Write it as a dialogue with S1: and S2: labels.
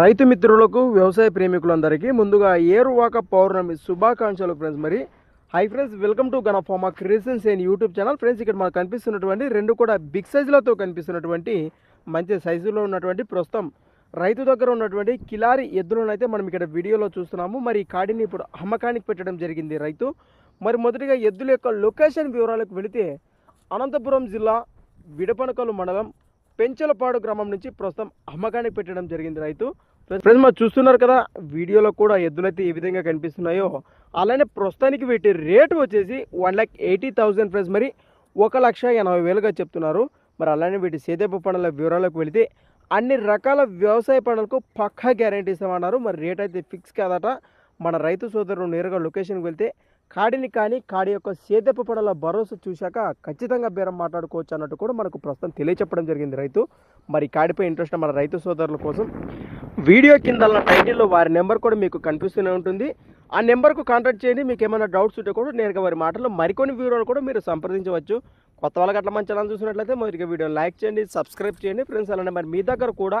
S1: రైతు మిత్రులకు వ్యవసాయ ప్రేమికులందరికీ ముందుగా ఏరువాక పౌర్ణమి శుభాకాంక్షలు ఫ్రెండ్స్ మరి hi friends welcome to Gana farmer creations and YouTube channel friends ఇక్కడ మనకు కనిపిస్తున్నటువంటి రెండు కూడా బిగ్ సైజులతో కనిపిస్తున్నటువంటి మంచి సైజులో ఉన్నటువంటి ప్రస్తుతం రైతు దగ్గర ఉన్నటువంటి కిలారి ఎద్దులను అయితే మనం ఇక్కడ వీడియోలో చూస్తున్నాము. మరి ఈ కాడిని ఇప్పుడు అమ్మకానికి పెట్టడం జరిగింది రైతు. మరి మొదటిగా ఎద్దుల యొక్క లొకేషన్ వివరాలకు వెళితే అనంతపురం జిల్లా విడపనకలు మండలం పెంచలపాడు గ్రామం నుంచి ప్రస్తుతం అమ్మకానికి పెట్టడం జరిగింది రైతు. ఫ్రెండ్స్ మరి చూస్తున్నారు కదా వీడియోలో కూడా ఎద్దులైతే ఏ విధంగా కనిపిస్తున్నాయో. అలానే ప్రస్తుతానికి వీటి రేటు వచ్చేసి one lakh eighty thousand friends మరి ఒక లక్ష ఎనభై వేలుగా చెప్తున్నారు. మరి అలానే వీటి సేదేపు పనుల వివరాలకు వెళితే అన్ని రకాల వ్యవసాయ పనులకు పక్కా గ్యారంటీ ఇస్తామన్నారు. మరి రేట్ అయితే ఫిక్స్ కాదట. మన రైతు సోదరుడు నేరుగా లొకేషన్కి వెళ్తే కాడిని కానీ కాడి యొక్క సేదపు పడల భరోసా చూశాక ఖచ్చితంగా బేరం మాట్లాడుకోవచ్చు అన్నట్టు కూడా మనకు ప్రస్తుతం తెలియచెప్పడం జరిగింది రైతు. మరి కాడిపై ఇంట్రెస్ట్ మన రైతు సోదరుల కోసం వీడియో కింద టైటిల్లో వారి నెంబర్ కూడా మీకు కనిపిస్తూనే ఉంటుంది. ఆ నెంబర్కు కాంటాక్ట్ చేయండి. మీకు ఏమైనా డౌట్స్ ఉంటే కూడా నేరుగా వారి మాటల్లో మరికొన్ని వీడియోలు కూడా మీరు సంప్రదించవచ్చు. కొత్త వాళ్ళకి అట్లా మంచి ఛానల్ చూసినట్లయితే మొదటిగా వీడియో లైక్ చేయండి సబ్స్క్రైబ్ చేయండి. ఫ్రెండ్స్ అలానే మరి మీ దగ్గర కూడా